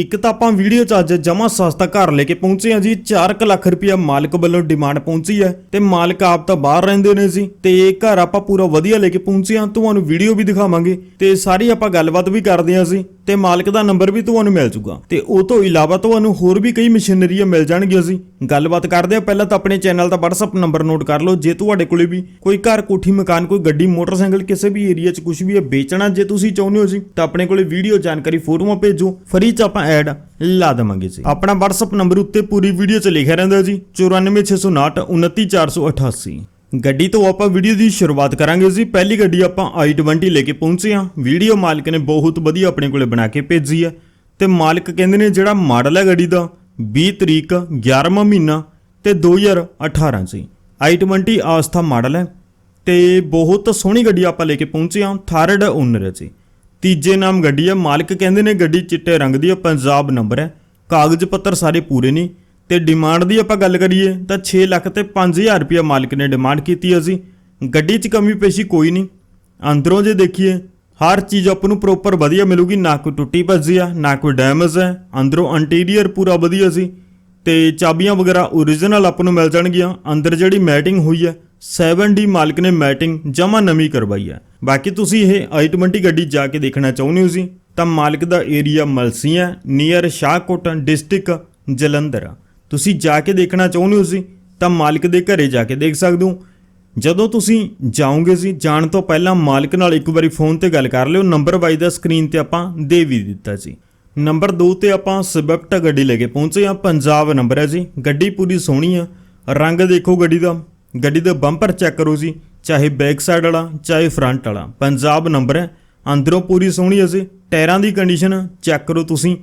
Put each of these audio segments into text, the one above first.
ਇੱਕ ਤਾਂ ਆਪਾਂ ਵੀਡੀਓ 'ਚ ਅੱਜ ਜਮਾ ਸਸਤਾ ਘਰ ਲੈ ਕੇ ਪਹੁੰਚੇ ਹਾਂ ਜੀ 4 ਲੱਖ ਰੁਪਇਆ ਮਾਲਕ ਵੱਲੋਂ ਡਿਮਾਂਡ ਪਹੁੰਚੀ ਹੈ ਤੇ ਮਾਲਕ ਆਪ ਤਾਂ ਬਾਹਰ ਰਹਿੰਦੇ ਨੇ ਜੀ, ਤੇ ਇਹ ਘਰ ਆਪਾਂ ਪੂਰਾ ਵਧੀਆ ਲੈ ਕੇ ਪਹੁੰਚੇ ਹਾਂ, ਤੁਹਾਨੂੰ ਵੀਡੀਓ ਵੀ ਦਿਖਾਵਾਂਗੇ ਤੇ ਸਾਰੀ ਆਪਾਂ ਗੱਲਬਾਤ ਵੀ ਕਰਦੇ ਹਾਂ ਜੀ। ਤੇ ਮਾਲਕ ਦਾ ਨੰਬਰ ਵੀ ਤੁਹਾਨੂੰ ਮਿਲ ਜੂਗਾ। ਤੇ ਉਹ ਤੋਂ ਇਲਾਵਾ ਤੁਹਾਨੂੰ ਹੋਰ ਵੀ ਕਈ ਮਸ਼ੀਨਰੀਆਂ ਮਿਲ ਜਾਣਗੀਆਂ ਜੀ। ਗੱਲਬਾਤ ਕਰਦੇ ਹਾਂ, ਪਹਿਲਾਂ ਤਾਂ ਆਪਣੇ ਚੈਨਲ ਦਾ WhatsApp ਨੰਬਰ ਨੋਟ ਕਰ ਲਓ। ਜੇ ਤੁਹਾਡੇ ਕੋਲੇ ਵੀ ਕੋਈ ਘਰ, ਕੋਠੀ, ਮਕਾਨ, ਕੋਈ ਗੱਡੀ, ਮੋਟਰਸਾਈਕਲ, ਕਿਸੇ ਵੀ ਏਰੀਆ 'ਚ ਕੁਝ ਵੀ ਹੈ ਵੇਚਣਾ ਜੇ ਤੁਸੀਂ ਚਾਹੁੰਦੇ ਹੋ ਜੀ, ਤਾਂ ਆਪਣੇ ਕੋਲੇ ਵੀਡੀਓ ਜਾਣਕਾਰੀ ਫੋਟੋਆਂ ਭੇਜੋ। ਫਰੀ 'ਚ ਆਪਾਂ ਐਡ ਲਾ ਦੇਵਾਂਗੇ ਜੀ। ਆਪਣਾ WhatsApp ਨੰਬਰ ਉੱਤੇ ਪੂਰੀ ਵੀਡੀਓ 'ਚ ਲਿਖਿਆ ਰਹਿੰਦਾ ਜੀ। 94659 29488 ਗੱਡੀ ਤੋਂ ਆਪਾਂ ਵੀਡੀਓ ਦੀ ਸ਼ੁਰੂਆਤ ਕਰਾਂਗੇ ਜੀ। ਪਹਿਲੀ ਗੱਡੀ ਆਪਾਂ i20 ਲੈ ਕੇ ਪਹੁੰਚੇ ਹਾਂ। ਵੀਡੀਓ ਮਾਲਕ ਨੇ ਬਹੁਤ ਵਧੀਆ ਆਪਣੇ ਕੋਲੇ ਬਣਾ ਕੇ ਭੇਜੀ ਹੈ ਤੇ ਮਾਲਕ ਕਹਿੰਦੇ ਨੇ ਜਿਹੜਾ ਮਾਡਲ ਹੈ ਗੱਡੀ ਦਾ 20 ਤਰੀਕ 11ਵਾਂ ਮਹੀਨਾ ਤੇ 2018 ਸੀ i20 ਆਸਥਾ ਮਾਡਲ ਹੈ। ਤੇ ਬਹੁਤ ਸੋਹਣੀ ਗੱਡੀ ਆਪਾਂ ਲੈ ਕੇ ਪਹੁੰਚੇ ਹਾਂ, ਥਰਡ ਓਨਰ ਹੈ ਜੀ। ਤੀਜੇ ਨਾਮ ਗੱਡੀ ਹੈ। ਮਾਲਕ ਕਹਿੰਦੇ ਨੇ ਗੱਡੀ ਚਿੱਟੇ ਰੰਗ ਦੀ ਹੈ, ਪੰਜਾਬ ਨੰਬਰ ਹੈ। ਕਾਗਜ਼ ਪੱਤਰ ਸਾਰੇ ਪੂਰੇ ਨੇ। ਤੇ ਡਿਮਾਂਡ ਦੀ ਆਪਾਂ ਗੱਲ ਕਰੀਏ ਤਾਂ 6 ਲੱਖ ਤੇ 5000 ਰੁਪਏ ਮਾਲਕ ਨੇ ਡਿਮਾਂਡ ਕੀਤੀ ਹੈ ਜੀ। ਗੱਡੀ 'ਚ ਕਮੀ ਪੇਸ਼ੀ ਕੋਈ ਨਹੀਂ। ਅੰਦਰੋਂ ਜੇ ਦੇਖੀਏ, ਹਰ ਚੀਜ਼ ਆਪਾਂ ਨੂੰ ਪ੍ਰੋਪਰ ਵਧੀਆ ਮਿਲੂਗੀ, ਨਾ ਕੋਈ ਟੁੱਟੀ ਭੱਜੀ ਆ, ਨਾ ਕੋਈ ਡੈਮੇਜ ਹੈ ਅੰਦਰੋਂ ਇੰਟੀਰੀਅਰ ਪੂਰਾ ਵਧੀਆ ਸੀ ਤੇ ਚਾਬੀਆਂ ਵਗੈਰਾ ਓਰੀਜਨਲ ਆਪਾਂ ਨੂੰ ਮਿਲ ਜਾਣਗੀਆਂ। ਅੰਦਰ ਜਿਹੜੀ ਮੈਟਿੰਗ ਹੋਈ ਹੈ 7D ਮਾਲਕ ਨੇ ਮੈਟਿੰਗ ਜਮਾ ਨਵੀਂ ਕਰਵਾਈ ਹੈ ਬਾਕੀ ਤੁਸੀਂ ਇਹ i20 ਗੱਡੀ ਜਾ ਕੇ ਦੇਖਣਾ ਚਾਹੁੰਦੇ ਹੋ ਜੀ, ਤਾਂ ਮਾਲਕ ਦਾ ਏਰੀਆ ਮਲਸੀ ਹੈ ਨੀਅਰ ਸ਼ਾਹਕੋਟ ਡਿਸਟ੍ਰਿਕਟ ਜਲੰਧਰ। ਤੁਸੀਂ ਜਾ ਕੇ ਦੇਖਣਾ ਚਾਹੁੰਦੇ ਹੋ ਜੀ ਤਾਂ ਮਾਲਕ ਦੇ ਘਰੇ ਜਾ ਕੇ ਦੇਖ ਸਕਦੇ ਹੋ। ਜਦੋਂ ਤੁਸੀਂ ਜਾਓਗੇ ਜੀ ਜਾਣ ਤੋਂ ਪਹਿਲਾਂ ਮਾਲਕ ਨਾਲ ਇੱਕ ਵਾਰੀ ਫੋਨ ਤੇ ਗੱਲ ਕਰ ਲਿਓ। ਨੰਬਰ ਵਾਈ ਦਾ ਸਕਰੀਨ ਤੇ ਆਪਾਂ ਦੇ ਵੀ ਦਿੱਤਾ ਜੀ ਨੰਬਰ 2 ਤੇ ਆਪਾਂ ਸਵਿਫਟ ਗੱਡੀ ਲੈ ਕੇ ਪਹੁੰਚੇ ਆ ਪੰਜਾਬ ਨੰਬਰ ਹੈ ਜੀ। ਗੱਡੀ ਪੂਰੀ ਸੋਹਣੀ ਆ। ਰੰਗ ਦੇਖੋ ਗੱਡੀ ਦਾ। ਗੱਡੀ ਦਾ ਬੰਪਰ ਚੈੱਕ ਕਰੋ ਜੀ, ਚਾਹੇ ਬੈਕ ਸਾਈਡ ਵਾਲਾ, ਚਾਹੇ ਫਰੰਟ ਵਾਲਾ। ਪੰਜਾਬ ਨੰਬਰ ਹੈ। ਅੰਦਰੋਂ ਪੂਰੀ ਸੋਹਣੀ ਹੈ ਜੀ। ਟਾਇਰਾਂ ਦੀ ਕੰਡੀਸ਼ਨ ਚੈੱਕ ਕਰੋ ਤੁਸੀਂ।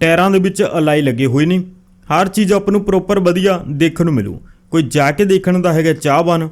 ਟਾਇਰਾਂ ਦੇ ਵਿੱਚ ਅਲਾਈ ਲੱਗੇ ਹੋਏ ਨੇ। ਹਰ ਚੀਜ਼ ਆਪ ਨੂੰ ਪ੍ਰੋਪਰ ਵਧੀਆ ਦੇਖਣ ਨੂੰ ਮਿਲੂ। ਕੋਈ ਜਾ ਕੇ ਦੇਖਣ ਦਾ ਹੈਗਾ ਚਾਹਵਾਨ,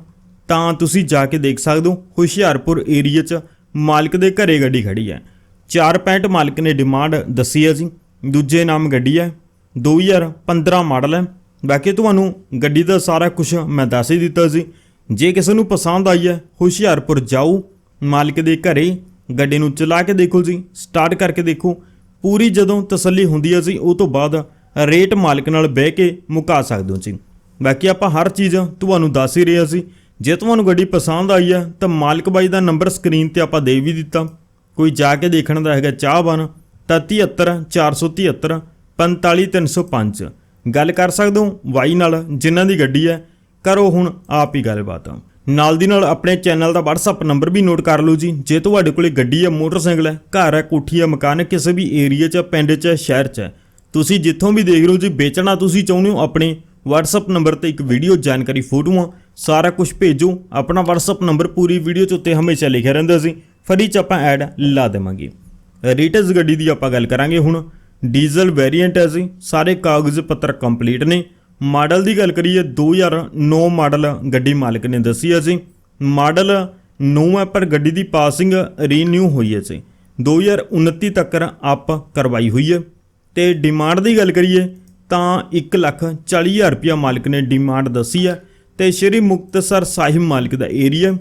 ਤਾਂ ਤੁਸੀਂ ਜਾ ਕੇ ਦੇਖ ਸਕਦੇ ਹੋ, ਹੁਸ਼ਿਆਰਪੁਰ ਏਰੀਆ 'ਚ ਮਾਲਕ ਦੇ ਘਰੇ ਗੱਡੀ ਖੜੀ ਹੈ। 4.65 ਮਾਲਕ ਨੇ ਡਿਮਾਂਡ ਦੱਸੀ ਹੈ ਜੀ। ਦੂਜੇ ਨਾਮ ਗੱਡੀ ਹੈ। 2015 ਮਾਡਲ ਹੈ। ਬਾਕੀ ਤੁਹਾਨੂੰ ਗੱਡੀ ਦਾ ਸਾਰਾ ਕੁਝ ਮੈਂ ਦੱਸ ਹੀ ਦਿੱਤਾ ਸੀ ਜੇ ਕਿਸੇ ਨੂੰ ਪਸੰਦ ਆਈ ਹੈ, ਹੁਸ਼ਿਆਰਪੁਰ ਜਾਓ, ਮਾਲਕ ਦੇ ਘਰੇ ਗੱਡੀ ਨੂੰ ਚਲਾ ਕੇ ਦੇਖੋ ਜੀ। ਸਟਾਰਟ ਕਰਕੇ ਦੇਖੋ। ਪੂਰੀ ਜਦੋਂ ਤਸੱਲੀ ਹੁੰਦੀ ਹੈ ਜੀ, ਉਹ ਤੋਂ ਬਾਅਦ ਰੇਟ ਮਾਲਕ ਨਾਲ ਬਹਿ ਕੇ ਮੁਕਾ ਸਕਦੇ ਹੋ ਜੀ। ਬਾਕੀ ਆਪਾਂ ਹਰ ਚੀਜ਼ ਤੁਹਾਨੂੰ ਦੱਸ ਹੀ ਰਹੇ ਸੀ ਜੇ। ਤੁਹਾਨੂੰ ਗੱਡੀ ਪਸੰਦ ਆਈ ਹੈ, ਤਾਂ ਮਾਲਕ ਬਾਈ ਦਾ ਨੰਬਰ ਸਕਰੀਨ ਤੇ ਆਪਾਂ ਦੇ ਵੀ ਦਿੱਤਾ। ਕੋਈ ਜਾ ਕੇ ਦੇਖਣ ਦਾ ਹੈਗਾ ਚਾਹਵਾਨ, ਤਾਂ 73 473 45305 ਗੱਲ ਕਰ ਸਕਦੇ ਹੋ ਵਾਈ ਨਾਲ, ਜਿਨ੍ਹਾਂ ਦੀ ਗੱਡੀ ਹੈ। ਕਰੋ ਹੁਣ ਆਪ ਹੀ ਗੱਲਬਾਤ। ਨਾਲ ਦੀ ਨਾਲ ਆਪਣੇ ਚੈਨਲ ਦਾ WhatsApp ਨੰਬਰ ਵੀ ਨੋਟ ਕਰ ਲਓ ਜੀ। ਜੇ ਤੁਹਾਡੇ ਕੋਲੇ ਗੱਡੀ ਹੈ, ਮੋਟਰਸਾਈਕਲ ਹੈ, ਘਰ ਹੈ, ਕੋਠੀ ਹੈ, ਮਕਾਨ ਹੈ, ਕਿਸੇ ਵੀ ਏਰੀਆ 'ਚ ਪਿੰਡ 'ਚ ਸ਼ਹਿਰ 'ਚ ਹੈ ਤੁਸੀਂ ਜਿੱਥੋਂ ਵੀ ਦੇਖ ਰਹੇ ਹੋ ਜੀ, ਵੇਚਣਾ ਤੁਸੀਂ ਚਾਹੁੰਦੇ ਹੋ, ਆਪਣੇ WhatsApp ਨੰਬਰ ਤੇ ਇੱਕ ਵੀਡੀਓ ਜਾਣਕਾਰੀ ਫੋਟੋਆਂ, ਸਾਰਾ ਕੁਝ ਭੇਜੋ, ਆਪਣਾ WhatsApp ਨੰਬਰ ਪੂਰੀ ਵੀਡੀਓ 'ਚ ਉੱਤੇ ਹਮੇਸ਼ਾ ਲਿਖਿਆ ਰਹਿੰਦਾ ਸੀ, ਫਰੀ 'ਚ ਆਪਾਂ ਐਡ ਲਾ ਦੇਵਾਂਗੇ। ਰੀਟਸ ਗੱਡੀ ਦੀ ਆਪਾਂ ਗੱਲ ਕਰਾਂਗੇ ਹੁਣ ਡੀਜ਼ਲ ਵੇਰੀਐਂਟ ਹੈ ਜੀ, ਸਾਰੇ ਕਾਗਜ਼ ਪੱਤਰ ਕੰਪਲੀਟ ਨੇ। ਮਾਡਲ ਦੀ ਗੱਲ ਕਰੀਏ 2009 ਮਾਡਲ ਗੱਡੀ ਮਾਲਕ ਨੇ ਦੱਸੀ ਹੈ ਜੀ ਮਾਡਲ 9 ਹੈ ਪਰ ਗੱਡੀ ਦੀ ਪਾਸਿੰਗ ਰੀਨਿਊ ਹੋਈ ਹੈ ਜੀ 2029 ਤੱਕ ਅਪ ਕਰਵਾਈ ਹੋਈ ਹੈ। ਤੇ ਡਿਮਾਂਡ ਦੀ ਗੱਲ ਕਰੀਏ ਤਾਂ 1 ਲੱਖ 40 ਹਜ਼ਾਰ ਰੁਪਇਆ ਮਾਲਕ ਨੇ ਡਿਮਾਂਡ ਦੱਸੀ ਹੈ ਤੇ ਸ਼੍ਰੀ ਮੁਕਤਸਰ ਸਾਹਿਬ ਮਾਲਕ ਦਾ ਏਰੀਆ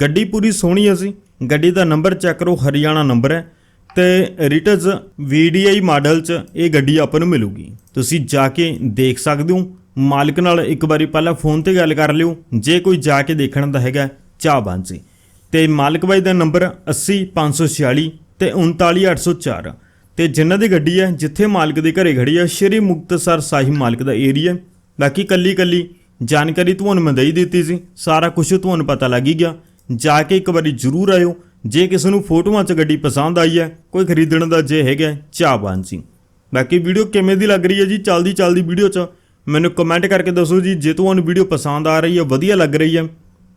ਗੱਡੀ ਪੂਰੀ ਸੋਹਣੀ ਹੈ ਸੀ ਗੱਡੀ ਦਾ ਨੰਬਰ ਚੈੱਕ ਕਰੋ, ਹਰਿਆਣਾ ਨੰਬਰ ਹੈ ਤੇ ਰਿਟਸ VDI ਮਾਡਲ 'ਚ ਇਹ ਗੱਡੀ ਆਪਾਂ ਨੂੰ ਮਿਲੂਗੀ। ਤੁਸੀਂ ਜਾ ਕੇ ਦੇਖ ਸਕਦੇ ਹੋ। ਮਾਲਕ ਨਾਲ ਇੱਕ ਵਾਰੀ ਪਹਿਲਾਂ ਫੋਨ ਤੇ ਗੱਲ ਕਰ ਲਿਓ। ਜੇ ਕੋਈ ਜਾ ਕੇ ਦੇਖਣ ਦਾ ਹੈਗਾ ਚਾਹ ਬਾਂਸੀ ਤੇ ਮਾਲਕ ਬਾਈ ਦਾ ਨੰਬਰ 80546 ਤੇ 39804 ਤੇ ਜਿਨ੍ਹਾਂ ਦੀ ਗੱਡੀ ਹੈ, ਜਿੱਥੇ ਮਾਲਕ ਦੇ ਘਰੇ ਖੜੀ ਹੈ, ਸ਼੍ਰੀ ਮੁਕਤਸਰ ਸਾਹਿਬ ਮਾਲਕ ਦਾ ਏਰੀਆ ਬਾਕੀ ਕੱਲੀ ਕੱਲੀ ਜਾਣਕਾਰੀ ਤੁਹਾਨੂੰ ਮੈਂ ਦੇ ਦਿੱਤੀ ਸੀ। ਸਾਰਾ ਕੁਝ ਤੁਹਾਨੂੰ ਪਤਾ ਲੱਗ ਹੀ ਗਿਆ। ਜਾ ਕੇ ਇੱਕ ਵਾਰੀ ਜ਼ਰੂਰ ਆਇਓ। ਜੇ ਕਿਸੇ ਨੂੰ ਫੋਟੋਆਂ 'ਚ ਗੱਡੀ ਪਸੰਦ ਆਈ ਹੈ, ਕੋਈ ਖਰੀਦਣ ਦਾ ਜੇ ਹੈਗਾ ਚਾਹਵਾਨ ਸੀ। ਬਾਕੀ ਵੀਡੀਓ ਕਿਵੇਂ ਦੀ ਲੱਗ ਰਹੀ ਹੈ ਜੀ ਚਲਦੀ ਚਲਦੀ ਵੀਡੀਓ 'ਚ ਮੈਨੂੰ ਕਮੈਂਟ ਕਰਕੇ ਦੱਸੋ ਜੀ। ਜੇ ਤੁਹਾਨੂੰ ਵੀਡੀਓ ਪਸੰਦ ਆ ਰਹੀ ਹੈ, ਵਧੀਆ ਲੱਗ ਰਹੀ ਹੈ,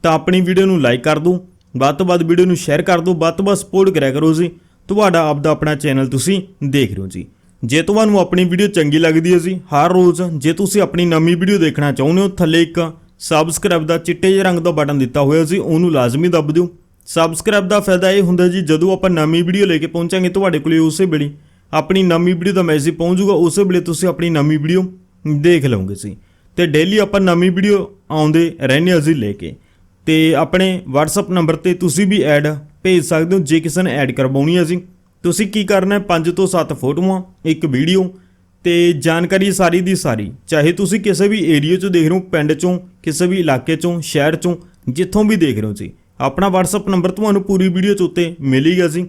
ਤਾਂ ਆਪਣੀ ਵੀਡੀਓ ਨੂੰ ਲਾਈਕ ਕਰ ਦਿਓ। ਵੱਧ ਤੋਂ ਵੱਧ ਵੀਡੀਓ ਨੂੰ ਸ਼ੇਅਰ ਕਰ ਦਿਓ। ਵੱਧ ਤੋਂ ਵੱਧ ਸਪੋਰਟ ਕਰਿਆ ਕਰੋ ਜੀ। ਤੁਹਾਡਾ ਆਪਦਾ ਆਪਣਾ ਚੈਨਲ ਤੁਸੀਂ ਦੇਖ ਰਹੇ ਹੋ ਜੀ। ਜੇ ਤੁਹਾਨੂੰ ਆਪਣੀ ਵੀਡੀਓ ਚੰਗੀ ਲੱਗਦੀ ਹੈ ਜੀ, ਹਰ ਰੋਜ਼ ਜੇ ਤੁਸੀਂ ਆਪਣੀ ਨਵੀਂ ਵੀਡੀਓ ਦੇਖਣਾ ਚਾਹੁੰਦੇ ਹੋ, ਥੱਲੇ ਇੱਕ ਸਬਸਕ੍ਰਾਈਬ ਦਾ ਚਿੱਟੇ ਜਿਹੇ ਰੰਗ ਦਾ ਬਟਨ ਦਿੱਤਾ ਹੋਇਆ ਸੀ, ਉਹਨੂੰ ਲਾਜ਼ਮੀ ਦੱਬ ਦਿਓ। ਸਬਸਕ੍ਰਾਈਬ ਦਾ ਫਾਇਦਾ ਇਹ ਹੁੰਦਾ ਜੀ, ਜਦੋਂ ਆਪਾਂ ਨਵੀਂ ਵੀਡੀਓ ਲੈ ਕੇ ਪਹੁੰਚਾਂਗੇ ਤੁਹਾਡੇ ਕੋਲੇ ਉਸੇ ਵੇਲੇ ਆਪਣੀ ਨਵੀਂ ਵੀਡੀਓ ਦਾ ਮੈਸੇਜ ਪਹੁੰਚੂਗਾ, ਉਸੇ ਵੇਲੇ ਤੁਸੀਂ ਆਪਣੀ ਨਵੀਂ ਵੀਡੀਓ ਦੇਖ ਲਓਗੇ ਸੀ ਤੇ ਡੇਲੀ ਆਪਾਂ ਨਵੀਂ ਵੀਡੀਓ ਆਉਂਦੇ ਰਹਿੰਦੇ ਹਾਂ ਅਸੀਂ ਲੈ ਕੇ। ਤੇ ਆਪਣੇ WhatsApp ਨੰਬਰ ਤੇ ਤੁਸੀਂ ਵੀ ਐਡ ਭੇਜ ਸਕਦੇ ਹੋ ਜੇ ਕਿਸੇ ਨੇ ਐਡ ਕਰਵਾਉਣੀ ਹੈ ਜੀ। ਤੁਸੀਂ ਕੀ ਕਰਨਾ ਹੈ? 5 ਤੋਂ 7 ਫੋਟੋਆਂ, ਇੱਕ ਵੀਡੀਓ ਤੇ ਜਾਣਕਾਰੀ ਸਾਰੀ ਦੀ ਸਾਰੀ। ਚਾਹੇ ਤੁਸੀਂ ਕਿਸੇ ਵੀ ਏਰੀਆ 'ਚੋਂ ਦੇਖ ਰਹੇ ਹੋ, ਪਿੰਡ 'ਚੋਂ, ਕਿਸੇ ਵੀ ਇਲਾਕੇ 'ਚੋਂ, ਸ਼ਹਿਰ 'ਚੋਂ, ਜਿੱਥੋਂ ਵੀ ਦੇਖ ਰਹੇ ਹੋ ਜੀ। ਆਪਣਾ WhatsApp ਨੰਬਰ ਤੁਹਾਨੂੰ ਪੂਰੀ ਵੀਡੀਓ 'ਚ ਉੱਤੇ ਮਿਲੇਗਾ ਜੀ।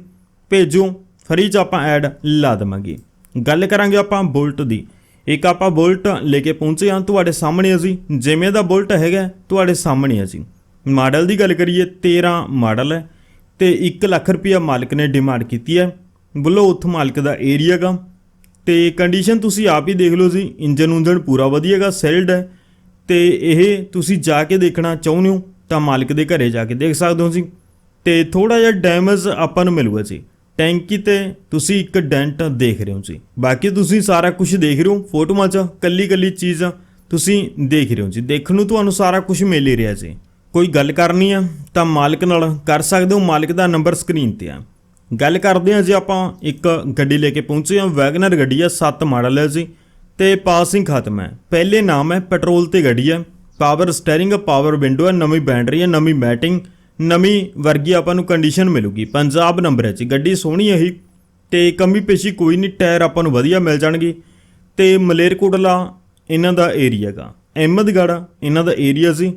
ਭੇਜੋ ਫਰੀ 'ਚ ਆਪਾਂ ਐਡ ਲਾ ਦੇਵਾਂਗੇ। ਗੱਲ ਕਰਾਂਗੇ ਆਪਾਂ ਬੁਲਟ ਦੀ। ਇੱਕ ਆਪਾਂ ਬੁਲਟ ਲੈ ਕੇ ਪਹੁੰਚੇ ਹਾਂ ਤੁਹਾਡੇ ਸਾਹਮਣੇ ਅਸੀਂ ਜਿਵੇਂ ਦਾ ਬੁਲਟ ਹੈਗਾ, ਤੁਹਾਡੇ ਸਾਹਮਣੇ ਅਸੀਂ ਮਾਡਲ ਦੀ ਗੱਲ ਕਰੀਏ 13 ਮਾਡਲ ਹੈ। ਤੇ 1 ਲੱਖ ਰੁਪਇਆ ਮਾਲਕ ਨੇ ਡਿਮਾਂਡ ਕੀਤੀ ਹੈ। ਬੋਲੋ ਉੱਥ ਮਾਲਕ ਦਾ ਏਰੀਆ ਗਾ ਤੇ ਕੰਡੀਸ਼ਨ ਤੁਸੀਂ ਆਪ ਹੀ ਦੇਖ ਲਓ ਜੀ ਇੰਜਨ ਉਂਜਨ ਪੂਰਾ ਵਧੀਆਗਾ ਸੈਲਡ ਹੈ। ਤੇ ਇਹ ਤੁਸੀਂ ਜਾ ਕੇ ਦੇਖਣਾ ਚਾਹੁੰਦੇ ਹੋ, ਤਾਂ ਮਾਲਕ ਦੇ ਘਰੇ ਜਾ ਕੇ ਦੇਖ ਸਕਦੇ ਹੋ ਜੀ। ਤੇ ਥੋੜਾ ਜਿਹਾ ਡੈਮੇਜ ਆਪਾਂ ਨੂੰ ਮਿਲੂਗਾ ਜੀ। ਟੈਂਕੀ ਤੇ ਤੁਸੀਂ ਇੱਕ ਡੈਂਟ ਦੇਖ ਰਹੇ ਹੋ ਜੀ। ਬਾਕੀ ਤੁਸੀਂ ਸਾਰਾ ਕੁਝ ਦੇਖ ਰਹੇ ਹੋ, ਫੋਟੋਆਂ 'ਚ ਕੱਲੀ ਕੱਲੀ ਚੀਜ਼ ਤੁਸੀਂ ਦੇਖ ਰਹੇ ਹੋ ਜੀ। ਦੇਖਣ ਨੂੰ ਤੁਹਾਨੂੰ ਸਾਰਾ ਕੁਝ ਮਿਲ ਹੀ ਰਿਹਾ ਜੀ। ਕੋਈ ਗੱਲ ਕਰਨੀ ਆ, ਤਾਂ ਮਾਲਕ ਨਾਲ ਕਰ ਸਕਦੇ ਹੋ। ਮਾਲਕ ਦਾ ਨੰਬਰ ਸਕਰੀਨ ਤੇ ਆ। ਗੱਲ ਕਰਦੇ ਹਾਂ ਜੇ ਆਪਾਂ, ਇੱਕ ਗੱਡੀ ਲੈ ਕੇ ਪਹੁੰਚੇ ਹਾਂ ਵੈਗਨਰ ਗੱਡੀ ਆ 7 ਮਾਡਲ ਹੈ ਜੀ। ਤੇ ਪਾਸਿੰਗ ਖਤਮ ਹੈ ਪਹਿਲੇ ਨਾਮ ਹੈ ਪੈਟਰੋਲ ਤੇ ਗੱਡੀ ਹੈ ਪਾਵਰ ਸਟੀਅਰਿੰਗ, ਪਾਵਰ ਵਿੰਡੋ ਹੈ ਨਵੀਂ ਬੈਟਰੀ ਹੈ ਨਵੀਂ ਮੈਟਿੰਗ, ਨਵੀਂ ਵਰਗੀ ਆਪਾਂ ਨੂੰ ਕੰਡੀਸ਼ਨ ਮਿਲੂਗੀ। ਪੰਜਾਬ ਨੰਬਰ ਹੈ ਜੀ। ਗੱਡੀ ਸੋਹਣੀ ਹੈ ਹੀ ਤੇ ਕਮੀ ਪੇਸ਼ੀ ਕੋਈ ਨਹੀਂ, ਟਾਇਰ ਆਪਾਂ ਨੂੰ ਵਧੀਆ ਮਿਲ ਜਾਣਗੇ। ਤੇ ਮਲੇਰਕੋਟਲਾ, ਇਹਨਾਂ ਦਾ ਏਰੀਆ ਗਾ। ਅਹਿਮਦਗੜ੍ਹ ਇਹਨਾਂ ਦਾ ਏਰੀਆ ਸੀ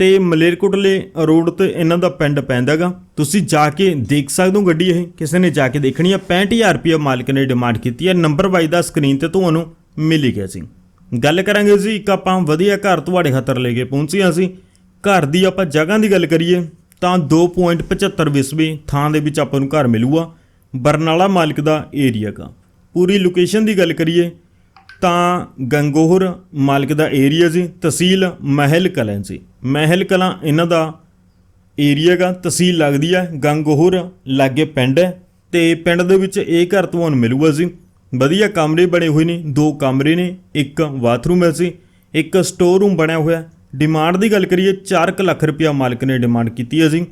ਤੇ ਮਲੇਰਕੋਟਲੇ ਰੋਡ ਤੇ ਇਹਨਾਂ ਦਾ ਪਿੰਡ ਪੈਂਦਾਗਾ। ਤੁਸੀਂ ਜਾ ਕੇ ਦੇਖ ਸਕਦੇ ਹੋ ਗੱਡੀ ਇਹ। ਕਿਸੇ ਨੇ ਜਾ ਕੇ ਦੇਖਣੀ ਹੈ 65000 ਰੁਪਏ ਮਾਲਕ ਨੇ ਡਿਮਾਂਡ ਕੀਤੀ ਹੈ ਨੰਬਰ ਬਾਈ ਦਾ ਸਕਰੀਨ ਤੇ ਤੁਹਾਨੂੰ ਮਿਲ ਗਿਆ ਸੀ। ਗੱਲ ਕਰਾਂਗੇ ਜੀ, ਇੱਕ ਆਪਾਂ ਵਧੀਆ ਘਰ ਤੁਹਾਡੇ ਖਾਤਰ ਲੈ ਕੇ ਪਹੁੰਚੇ ਹਾਂ ਅਸੀਂ ਘਰ ਦੀ ਆਪਾਂ ਜਗ੍ਹਾ ਦੀ ਗੱਲ ਕਰੀਏ, ਤਾਂ 2.75 ਵਿਸਵੇ ਥਾਂ ਦੇ ਵਿੱਚ ਆਪਾਂ ਨੂੰ ਘਰ ਮਿਲੂਗਾ। ਬਰਨਾਲਾ ਮਾਲਕ ਦਾ ਏਰੀਆ ਦਾ ਪੂਰੀ ਲੋਕੇਸ਼ਨ ਦੀ ਗੱਲ ਕਰੀਏ, ਤਾਂ ਗੰਗੋਹਰ ਮਾਲਕ ਦਾ ਏਰੀਆ ਜੀ, ਤਹਿਸੀਲ ਮਹਿਲ ਕਲਾਂ ਜੀ। ਮਹਿਲ ਕਲਾਂ ਇਹਨਾਂ ਦਾ ਏਰੀਆ ਗਾ, ਤਹਿਸੀਲ ਲੱਗਦੀ ਹੈ ਗੰਗੋਹਰ ਲਾਗੇ ਪਿੰਡ ਹੈ। ਤੇ ਪਿੰਡ ਦੇ ਵਿੱਚ ਇਹ ਘਰ ਤੁਹਾਨੂੰ ਮਿਲੂਗਾ ਜੀ ਵਧੀਆ ਕਮਰੇ ਬਣੇ ਹੋਏ ਨੇ, ਦੋ ਕਮਰੇ ਨੇ, ਇੱਕ ਬਾਥਰੂਮ ਹੈ ਜੀ ਇੱਕ ਸਟੋਰ ਰੂਮ ਬਣਿਆ ਹੋਇਆ। ਡਿਮਾਂਡ ਦੀ ਗੱਲ ਕਰੀਏ 4 ਲੱਖ ਰੁਪਇਆ ਮਾਲਕ ਨੇ ਡਿਮਾਂਡ ਕੀਤੀ ਹੈ ਜੀ।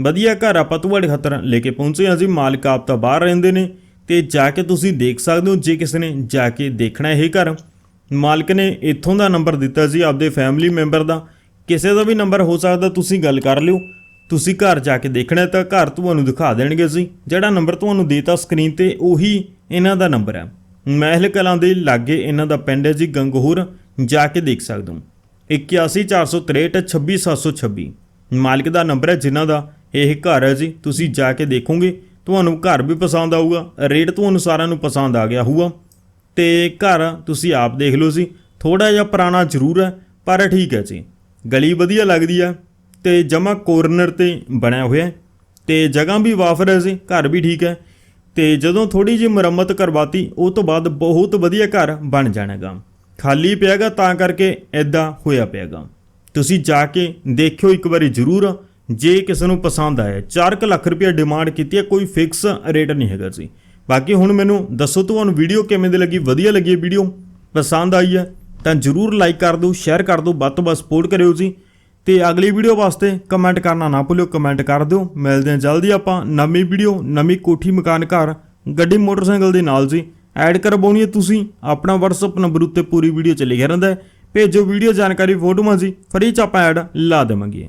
ਵਧੀਆ ਘਰ ਆਪਾਂ ਤੁਹਾਡੇ ਖਾਤਰ ਲੈ ਕੇ ਪਹੁੰਚੇ ਹਾਂ ਜੀ। ਮਾਲਕ ਆਪ ਤਾਂ ਬਾਹਰ ਰਹਿੰਦੇ ਨੇ ਤੇ ਜਾ ਕੇ ਤੁਸੀਂ ਦੇਖ ਸਕਦੇ ਹੋ, ਜੇ ਕਿਸੇ ਨੇ ਜਾ ਕੇ ਦੇਖਣਾ ਇਹ ਘਰ। ਮਾਲਕ ਨੇ ਇੱਥੋਂ ਦਾ ਨੰਬਰ ਦਿੱਤਾ ਸੀ, ਆਪਦੇ ਫੈਮਿਲੀ ਮੈਂਬਰ ਦਾ। ਕਿਸੇ ਦਾ ਵੀ ਨੰਬਰ ਹੋ ਸਕਦਾ, ਤੁਸੀਂ ਗੱਲ ਕਰ ਲਿਓ। ਤੁਸੀਂ ਘਰ ਜਾ ਕੇ ਦੇਖਣਾ ਤਾਂ ਘਰ ਤੁਹਾਨੂੰ ਦਿਖਾ ਦੇਣਗੇ ਅਸੀਂ। ਜਿਹੜਾ ਨੰਬਰ ਤੁਹਾਨੂੰ ਦੇਤਾ ਸਕਰੀਨ ਤੇ, ਉਹੀ ਇਹਨਾਂ ਦਾ ਨੰਬਰ ਹੈ। ਮਹਿਲ ਕਲਾਂ ਦੇ ਲਾਗੇ ਇਹਨਾਂ ਦਾ ਪਿੰਡ ਹੈ ਜੀ, ਗੰਗੋਹਰ। ਜਾ ਕੇ ਦੇਖ ਸਕਦੇ ਹੋ। 8146623726 ਮਾਲਕ ਦਾ ਨੰਬਰ ਹੈ ਜਿਨ੍ਹਾਂ ਦਾ ਇਹ ਘਰ ਹੈ ਜੀ। ਤੁਸੀਂ ਜਾ ਕੇ ਦੇਖੋਗੇ, ਤੁਹਾਨੂੰ ਘਰ ਵੀ ਪਸੰਦ ਆਊਗਾ। ਰੇਟ ਤੁਹਾਨੂੰ ਸਾਰਿਆਂ ਨੂੰ ਪਸੰਦ ਆ ਗਿਆ ਹੋਊਗਾ। ਤੇ ਘਰ ਤੁਸੀਂ ਆਪ ਦੇਖ ਲਓ ਜੀ। ਥੋੜਾ ਜਿਹਾ ਪੁਰਾਣਾ ਜ਼ਰੂਰ ਹੈ, ਪਰ ਠੀਕ ਹੈ ਜੀ। ਗਲੀ ਵਧੀਆ ਲੱਗਦੀ ਆ ਤੇ ਜਮਾ ਕੋਰਨਰ ਤੇ ਬਣਿਆ ਹੋਇਆ ਹੈ ਤੇ ਜਗ੍ਹਾ ਵੀ ਵਾਫਰ ਹੈ ਜੀ, ਘਰ ਵੀ ਠੀਕ ਹੈ ਤੇ ਜਦੋਂ ਥੋੜੀ ਜਿਹੀ ਮੁਰੰਮਤ ਕਰਵਾਤੀ, ਉਹ ਤੋਂ ਬਾਅਦ ਬਹੁਤ ਵਧੀਆ ਘਰ ਬਣ ਜਾਣਾਗਾ ਖਾਲੀ ਪਿਆਗਾ ਤਾਂ ਕਰਕੇ ਐਦਾਂ ਹੋਇਆ ਪਿਆਗਾ ਤੁਸੀਂ ਜਾ ਕੇ ਦੇਖਿਓ ਇੱਕ ਵਾਰੀ ਜ਼ਰੂਰ, ਜੇ ਕਿਸੇ ਨੂੰ ਪਸੰਦ ਆਇਆ। 4 ਲੱਖ ਰੁਪਏ ਡਿਮਾਂਡ ਕੀਤੀ ਹੈ, ਕੋਈ ਫਿਕਸ ਰੇਟ ਨਹੀਂ ਹੈਗਾ ਜੀ। ਬਾਕੀ ਹੁਣ ਮੈਨੂੰ ਦੱਸੋ, ਤੁਹਾਨੂੰ ਵੀਡੀਓ ਕਿਵੇਂ ਦੀ ਲੱਗੀ? ਵਧੀਆ ਲੱਗੀ ਵੀਡੀਓ ਪਸੰਦ ਆਈ ਹੈ? ਤਾਂ ਜਰੂਰ ਲਾਈਕ ਕਰ ਦਿਓ ਸ਼ੇਅਰ ਕਰ ਦਿਓ, ਵੱਧ ਤੋਂ ਵੱਧ ਸਪੋਰਟ ਕਰਿਓ ਜੀ। ਤੇ ਅਗਲੀ ਵੀਡੀਓ ਵਾਸਤੇ ਕਮੈਂਟ ਕਰਨਾ ਨਾ ਭੁੱਲਿਓ ਕਮੈਂਟ ਕਰ ਦਿਓ। ਮਿਲਦੇ ਹਾਂ ਜਲਦੀ ਆਪਾਂ ਨਵੀਂ ਵੀਡੀਓ ਨਵੀਂ ਕੋਠੀ ਮਕਾਨ ਘਰ, ਗੱਡੀ ਮੋਟਰਸਾਈਕਲ ਦੇ ਨਾਲ ਜੀ। ਐਡ ਕਰਵਾਉਣੀ ਹੈ ਤੁਸੀਂ, ਆਪਣਾ WhatsApp ਨੰਬਰ ਉੱਤੇ ਪੂਰੀ ਵੀਡੀਓ ਚ ਗਿਆ ਰਹਿੰਦਾ ਹੈ। ਭੇਜੋ ਵੀਡੀਓ ਜਾਣਕਾਰੀ ਫੋਟੋਆਂ ਜੀ ਫਰੀ ਚ ਆਪਾਂ ਐਡ ਲਾ ਦੇਵਾਂਗੇ।